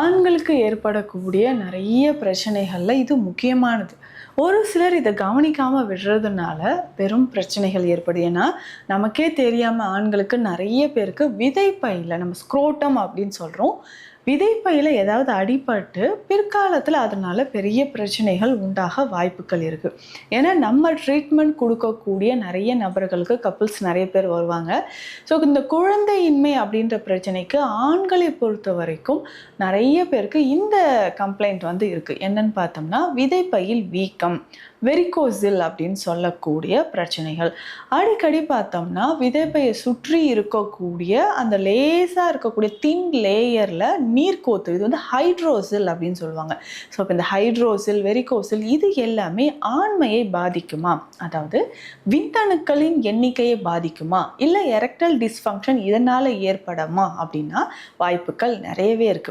ஆண்களுக்கு ஏற்படக்கூடிய நிறைய பிரச்சனைகளில் இது முக்கியமானது. ஒரு சிலர் இதை கவனிக்காமல் விடுறதுனால பெரும் பிரச்சனைகள் ஏற்படுது. ஏன்னா நமக்கே தெரியாமல் ஆண்களுக்கு நிறைய பேருக்கு விதைப்பையில் நம்ம ஸ்க்ரோட்டம் அப்படின்னு சொல்கிறோம் விதைப்பையில் ஏதாவது அடிபட்டு பிற்காலத்தில் அதனால் பெரிய பிரச்சனைகள் உண்டாக வாய்ப்புகள் இருக்குது ஏன்னா நம்ம ட்ரீட்மெண்ட் கொடுக்கக்கூடிய நிறைய நபர்களுக்கு கப்புள்ஸ் நிறைய பேர் வருவாங்க. ஸோ இந்த குழந்தையின்மை அப்படின்ற பிரச்சனைக்கு ஆண்களை பொறுத்த வரைக்கும் நிறைய பேருக்கு இந்த கம்ப்ளைண்ட் வந்து இருக்குது என்னன்னு பார்த்தோம்னா விதைப்பையில் வீக்கம். வெரிகோசில் அப்படின்னு சொல்லக்கூடிய பிரச்சனைகள். அடிக்கடி பார்த்தோம்னா விதைப்பையை சுற்றி இருக்கக்கூடிய அந்த லேசாக இருக்கக்கூடிய தின் லேயரில் நீர்க்கோத்து இது வந்து ஹைட்ரோசில் அப்படின்னு சொல்லுவாங்க. ஸோ இப்போ இந்த ஹைட்ரோசில் வெரிகோசில் இது எல்லாமே ஆண்மையை பாதிக்குமா? அதாவது விந்தணுக்களின் எண்ணிக்கையை பாதிக்குமா? இல்லை எரக்டல் டிஸ்ஃபங்க்ஷன் இதனால் ஏற்படுமா? அப்படின்னா வாய்ப்புகள் நிறையவே இருக்குது